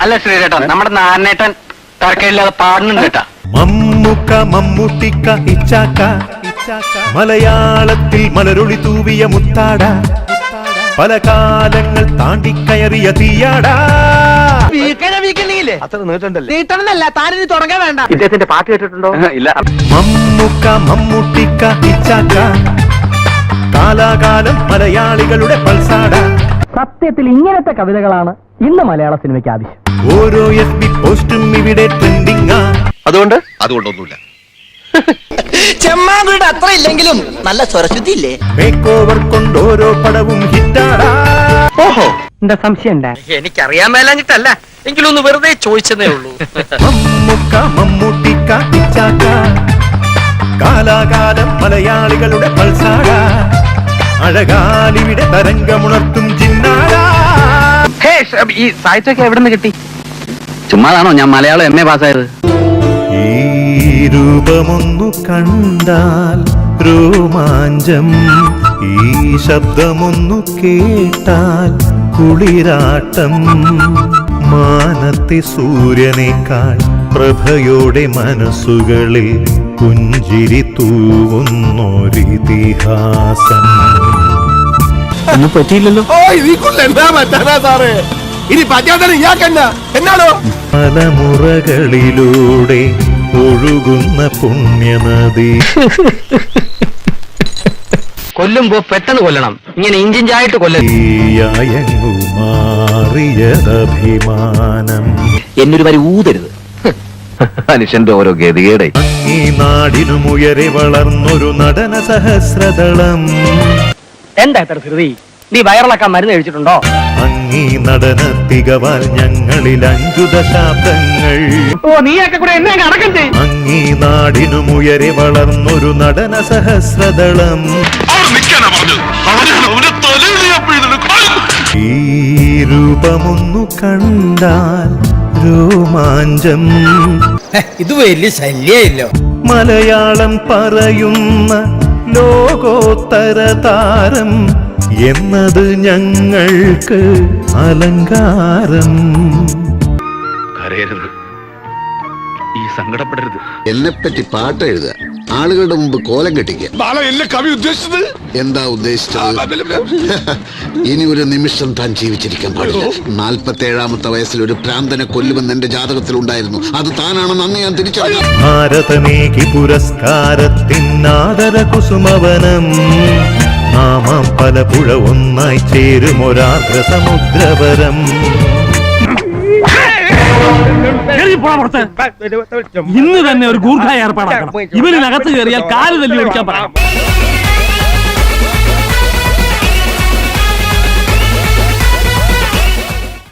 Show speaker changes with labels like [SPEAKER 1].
[SPEAKER 1] അല്ല ശ്രീരേട്ടൻ നമ്മുടെ നാരനേട്ടൻ തറക്കയില്ലാതെ പാടുന്നുണ്ട് കേട്ടാ.
[SPEAKER 2] മമ്മൂക്ക മമ്മൂട്ടിക്ക ഇച്ചാക്ക. മലയാളത്തിൽ മലരൊളി തൂവിയ മുത്താട. പല കാലങ്ങൾ താണ്ടിക്കയറിയ തീയാടാ.
[SPEAKER 1] ഇദ്ദേഹത്തിന്റെ പാട്ട് കേട്ടിട്ടുണ്ടോ? ഇല്ല.
[SPEAKER 2] മമ്മൂക്ക മമ്മൂട്ടിക്ക ഇച്ചാക്ക. കാലാകാലം മലയാളികളുടെ പൾസാട.
[SPEAKER 3] സത്യത്തിൽ ഇങ്ങനത്തെ കവിതകളാണ് ഇന്ന് മലയാള സിനിമയ്ക്ക് ആവശ്യം.
[SPEAKER 2] ഓരോ എസ് ബി പോസ്റ്റും ഇവിടെ ട്രെൻഡിങ്ങാ
[SPEAKER 4] അതുകൊണ്ട്?
[SPEAKER 5] അതുകൊണ്ടൊന്നുമില്ല.
[SPEAKER 6] ചെമ്മാവീട് അത്ര ഇല്ലെങ്കിലും നല്ല സ്വരശുദ്ധി ഇല്ലേ?
[SPEAKER 2] മേക്ക് ഓവർ കൊണ്ട് ഓരോ പടവും ഹിറ്റാടാ.
[SPEAKER 4] ഓഹോ.
[SPEAKER 3] എന്താ സംശയം ഉണ്ടാ
[SPEAKER 6] എനിക്കറിയാൻ മേലാഞ്ഞിട്ടല്ല. എങ്കിലും ഒന്ന് വെറുതെ ചോദിച്ചതേ ഉള്ളൂ.
[SPEAKER 2] മമ്മൂക്ക മമ്മൂട്ടിക്ക ഇച്ചാക്ക കാലാകാലം മലയാളികളുടെ പൾസാട. അഴകാലിവിടെ തരംഗമുണർത്തും
[SPEAKER 1] ഈ സാഹിത്യമൊക്കെ എവിടെ നിന്ന് കിട്ടി? ചുമ്മാതാണോ? ഞാൻ മലയാളം എം എ പാസ്സായത്
[SPEAKER 2] ഈ രൂപമൊന്നു കണ്ടാൽ രോമാഞ്ചം ഈ ശബ്ദമൊന്നു കേട്ടാൽ കുളിരാട്ടം. മാനത്തെ സൂര്യനേക്കാൾ പ്രഭയോടെ മനസ്സുകളിൽ പുഞ്ചിരി തൂവുന്നൊരിതിഹാസം.
[SPEAKER 3] ഒന്നും പറ്റിയില്ലല്ലോ.
[SPEAKER 4] എന്താ പറ്റാനാ സാറേ? ഇനി പറ്റാത്ത ഇയാക്കെന്നാ എന്നാണോ?
[SPEAKER 2] ഒഴുകുന്ന പുണ്യനദി.
[SPEAKER 1] കൊല്ലുമ്പോ പെട്ടെന്ന് കൊല്ലണം. ഇങ്ങനെ ഇഞ്ചിഞ്ചായിട്ട്
[SPEAKER 2] തീയയങ്ങു മാറിയതഭിമാനം
[SPEAKER 1] എന്നൊരു വരി ഊതരുത്. മനുഷ്യന്റെ ഓരോ ഗതികേടെ
[SPEAKER 2] ഈ നാടിനുമുയരെ വളർന്നൊരു നടന സഹസ്രദളം
[SPEAKER 3] എന്താ ധൃതി? നീ വയറിളക്കാൻ മരുന്ന് കഴിച്ചിട്ടുണ്ടോ?
[SPEAKER 2] അങ്ങീ നടന തികവാൽ ഞങ്ങളിൽ അഞ്ചു ദശാബ്ദങ്ങൾ.
[SPEAKER 3] ഓ നീയൊക്കെ കൂടെ എന്നെ അടക്കം ചെയ്യും
[SPEAKER 2] അങ്ങീ നാടിനുമുയരെ വളർന്നൊരു നടന സഹസ്രദളം. ഈ രൂപമൊന്നു കണ്ടാൽ രോമാഞ്ചം.
[SPEAKER 6] ഇത് വലിയ ശല്യല്ലോ
[SPEAKER 2] മലയാളം പറയുന്ന ലോകോത്തര താരം എന്നത് ഞങ്ങൾക്ക് അലങ്കാരം.
[SPEAKER 5] കരയരുത്. ഈ സങ്കടപ്പെടരുത്.
[SPEAKER 7] എന്നെപ്പറ്റി പാട്ട് എഴുതുക. ആളുകളുടെ മുമ്പ് കോലം കെട്ടിക്കുക.
[SPEAKER 4] കവി ഉദ്ദേശിച്ചത്?
[SPEAKER 7] എന്താ ഉദ്ദേശിച്ചത്? ഇനി ഒരു നിമിഷം താൻ ജീവിച്ചിരിക്കാൻ പാടില്ല. നാൽപ്പത്തി ഏഴാമത്തെ വയസ്സിൽ ഒരു പ്രാന്തനെ കൊല്ലുമെന്ന് എന്റെ ജാതകത്തിൽ ഉണ്ടായിരുന്നു. അത് താനാണെന്ന് അന്ന് ഞാൻ തിരിച്ചറിഞ്ഞു.
[SPEAKER 2] ഭാരതമേകി പുരസ്കാരത്തിനാദര കുസുമവനം നാമാം പലപുഴ ഒന്നായി ചേരും ഒരാഗ്ര സമുദ്രപരം
[SPEAKER 8] ഇന്ന് തന്നെ ഒരു ഗൂർഖ ഏർപ്പാടാക്കണം. ഇവരിനകത്ത് കയറിയാൽ കാൽ തല്ലി ഓടിക്കാൻ പറയാം